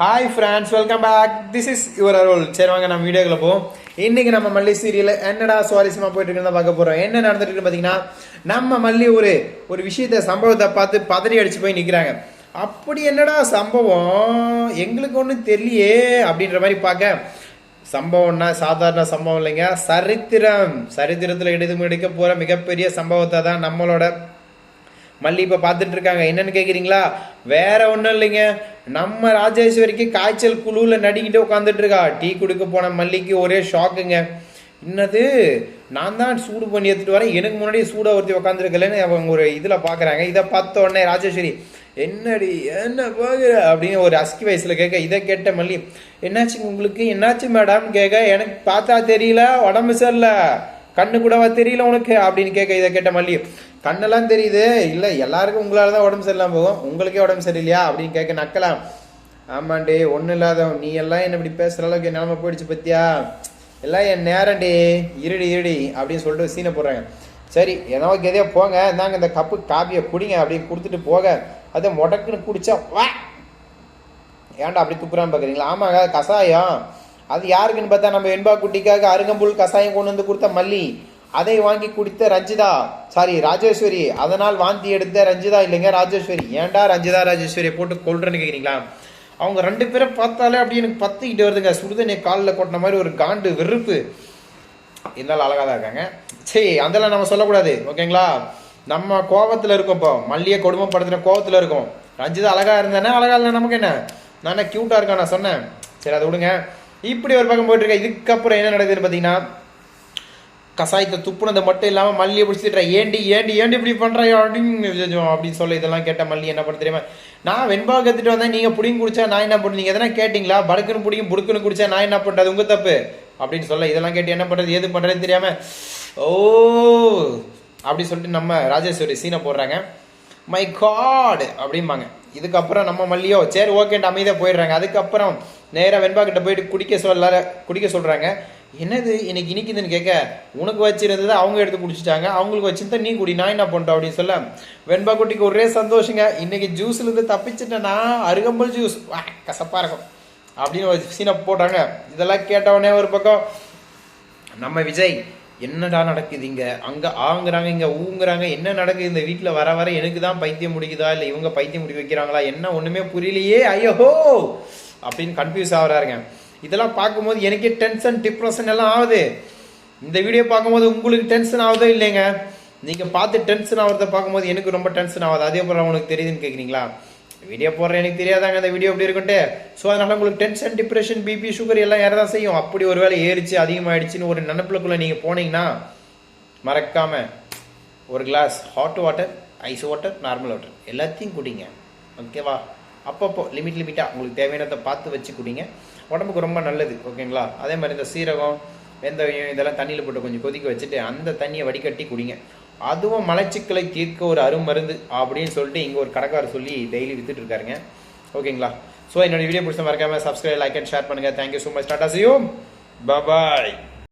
Hi friends welcome back this is your Arul சரி வாங்க நம்ம வீடியோக்குள்ள போவோம். இன்றைக்கி நம்ம மல்லி சீரியல் என்னடா சுவாரஸ்யமாக போயிட்டு இருக்குன்னு பார்க்க போகிறோம் என்ன நடந்துட்டு பார்த்தீங்கன்னா நம்ம மல்லி ஒரு ஒரு விஷயத்த சம்பவத்தை பார்த்து பதறி அடித்து போய் நிற்கிறாங்க அப்படி என்னடா சம்பவம்? எங்களுக்கு ஒன்றும் தெரியலையே அப்படின்ற மாதிரி பார்க்க. சம்பவம்னா சாதாரண சம்பவம் இல்லைங்க. சரித்திரம். சரித்திரத்தில் எடுத்து எடுக்க போகிற மிகப்பெரிய சம்பவத்தை தான் நம்மளோட மல்லி இப்போ பார்த்துட்டு இருக்காங்க. என்னன்னு கேட்குறீங்களா வேற ஒன்றும் இல்லைங்க. நம்ம ராஜேஸ்வரிக்கு காய்ச்சல் குழுவில் நடிக்கிட்டு உட்காந்துட்டு இருக்கா டீ குடிக்க போன மல்லிக்கு ஒரே ஷாக்குங்க. என்னது? நான் தான் சூடு பண்ணி எடுத்துகிட்டு வரேன். எனக்கு முன்னாடியே சூட ஒருத்தி உட்காந்துருக்கலன்னு அவங்க ஒரு இதில் பார்க்குறாங்க இதை பார்த்த உடனே ராஜேஸ்வரி என்னடி என்ன பார்க்குற அப்படின்னு ஒரு அஸ்கி வயசில் கேட்க இதை கேட்ட மல்லி என்னாச்சு உங்களுக்கு? என்னாச்சு மேடம்? கேட்க எனக்கு பார்த்தா தெரியல உடம்பு சரியில்லை. கண்ணு கூடவா தெரியல உனக்கு? அப்படின்னு கேட்க இதை கேட்ட மல்லி கண்ணெல்லாம் தெரியுது. இல்லை எல்லாருக்கும் உங்களால தான் உடம்பு சரியில்லாம போகும். உங்களுக்கே உடம்பு சரியில்லையா? அப்படின்னு கேட்க நக்கலாம் ஆமாண்டே ஒன்றும் இல்லாதவன் நீ எல்லாம் என்ன இப்படி பேசுகிற அளவுக்கு என் நிலமை போயிடுச்சு பத்தியா? எல்லாம் என் நேரண்டே இருடி இருடி அப்படின்னு சொல்லிட்டு சீனை போடுறாங்க. சரி ஏன்னா எதையோ போங்க. இந்தாங்க இந்த கப்பு காப்பியை குடிங்க. அப்படின்னு கொடுத்துட்டு போக அதை முடக்குன்னு குடிச்சா வா! ஏன்டா அப்படி துப்புறான்னு பார்க்குறீங்களா ஆமாங்க கஷாயம். அது யாருக்குன்னு பார்த்தா நம்ம வெண்பா குட்டிக்காக அருகம்புல் கசாயம் கொண்டு வந்து கொடுத்த மல்லி. அதை வாங்கி குடித்த ரஞ்சிதா. சாரி ராஜேஸ்வரி. அதனால் வாந்தி எடுத்த ரஞ்சிதா இல்லைங்க ராஜேஸ்வரி. ஏன்டா ரஞ்சிதா ராஜேஸ்வரியை போட்டு கொள்றேன்னு கேட்குறீங்களா அவங்க ரெண்டு பேரை பார்த்தாலே அப்படி எனக்கு பத்துக்கிட்டு வருதுங்க. சுடுதண்ணி காலில் கொட்டின மாதிரி ஒரு காண்டு வெறுப்பு. இருந்தாலும் அழகாக தான் இருக்காங்க. சரி அதெல்லாம் நம்ம சொல்லக்கூடாது. ஓகேங்களா? நம்ம கோபத்தில் இருக்கோம் இப்போ. மல்லியை கொடுமைப்படுத்தின கோபத்தில் இருக்கோம். ரஞ்சிதா அழகாக இருந்தானே? அழகாக இல்லை நமக்கு என்ன? நான் என்ன க்யூட்டாக இருக்கான் நான் சொன்னேன். சரி அதை விடுங்க. இப்படி ஒரு பக்கம் போயிட்டுருக்க. இதுக்கப்புறம் என்ன நடக்குதுன்னு பார்த்தீங்கன்னா கசாயத்தை துப்புனதை மட்டும் இல்லாமல் மல்லியை பிடிச்சிட்டு ஏண்டி ஏண்டி ஏண்டி இப்படி பண்ணுறாயோ அப்படின்னு அப்படின்னு சொல்ல இதெல்லாம் கேட்ட மல்லி என்ன பண்ண தெரியுமா? நான் வெண்பாக கத்துட்டு வந்தேன் நீங்கள் புடிங்க குடிச்சா நான் என்ன பண்ணுறீங்க எதனா கேட்டிங்களா? படுக்குன்னு பிடிக்கும் புடுக்குன்னு குடிச்சா நான் என்ன பண்ணுறது உங்கள் தப்பு. அப்படின்னு சொல்ல இதெல்லாம் கேட்டு என்ன பண்ணுறது எது பண்ணுறதுன்னு தெரியாமல் ஓ அப்படி சொல்லிட்டு நம்ம ராஜேஸ்வரி சீனை போடுறாங்க. மை காட் அப்படிம்பாங்க. இதுக்கப்புறம் நம்ம மல்லியோ சரி ஓகேன்ட்டு அமைதியாக போயிடுறாங்க. அதுக்கப்புறம் நேராக வெண்பா கிட்ட போயிட்டு குடிக்க சொல்ல குடிக்க சொல்கிறாங்க என்னது எனக்கு இனிக்குதுன்னு கேட்க உனக்கு வச்சிருந்தது அவங்க எடுத்து குடிச்சிட்டாங்க. அவங்களுக்கு வச்சிருந்தா நீ குடி நான் என்ன பண்ணுறோம் அப்படின்னு சொல்ல வெண்பா குட்டிக்கு ஒரே சந்தோஷங்க. இன்னைக்கு ஜூஸ்ல இருந்து தப்பிச்சிட்டேன்னா அருகம்புல் ஜூஸ் வா கசப்பா இருக்கும். அப்படின்னு ஒரு சீனை போட்டாங்க. இதெல்லாம் கேட்டவொடனே ஒரு பக்கம் நம்ம விஜய் என்னடா நடக்குது இங்க அங்க ஆங்குறாங்க இங்க ஊங்குறாங்க என்ன நடக்குது? இந்த வீட்டில் வர வர எனக்கு தான் பைத்தியம் முடிக்குதா? இல்ல இவங்க பைத்தியம் முடிக்க வைக்கிறாங்களா? என்ன ஒண்ணுமே புரியலையே ஐயோஹோ அப்படின்னு கன்ஃபியூஸ் ஆகுறாருங்க. இதெல்லாம் பார்க்கும்போது எனக்கே டென்ஷன் டிப்ரெஷன் எல்லாம் ஆகுது. இந்த வீடியோ பார்க்கும்போது உங்களுக்கு டென்ஷன் ஆகுதோ இல்லைங்க? நீங்க பார்த்து டென்ஷன் ஆகிறத பார்க்கும்போது எனக்கு ரொம்ப டென்ஷன் ஆகுது. அதே போல உங்களுக்கு தெரியுதுன்னு கேக்குறீங்களா? வீடியோ போடுற எனக்கு தெரியாதாங்க அந்த வீடியோ எப்படி இருக்குன்ட்டு. ஸோ அதனால உங்களுக்கு டென்ஷன் டிப்ரெஷன் பிபி சுகர் எல்லாம் ஏறதான் செய்யும்? அப்படி ஒரு வேளை ஏறிச்சு அதிகமாகிடுச்சின்னு ஒரு நினப்புலக்குள்ள நீங்கள் போனீங்கன்னா மறக்காமல் ஒரு glass hot water ice water normal water எல்லாத்தையும் குடிங்க. ஓகேவா அப்பப்போ லிமிட் லிமிட்டாக உங்களுக்கு தேவையானதை பார்த்து வச்சு குடிங்க. உடம்புக்கு ரொம்ப நல்லது ஓகேங்களா அதே மாதிரி இந்த சீரகம் வெந்தயம் இதெல்லாம் தண்ணியில் போட்டு கொஞ்சம் கொதிக்க வச்சுட்டு அந்த தண்ணியை வடிகட்டி குடிங்க. அதுவும் மலச்சிக்கலை தீர்க்க ஒரு அருமருந்து அப்படின்னு சொல்லிட்டு இங்கே ஒரு கடைக்காரர் சொல்லி டெய்லி வித்துட்டு இருக்காருங்க. ஓகேங்களா? ஸோ என்னோட வீடியோ பிடிச்ச மறக்காம சப்ஸ்கிரைப் லைக் அண்ட் ஷேர் பண்ணுங்க. தேங்க்யூ ஸோ மச் டாட்டா சியூம் பாய்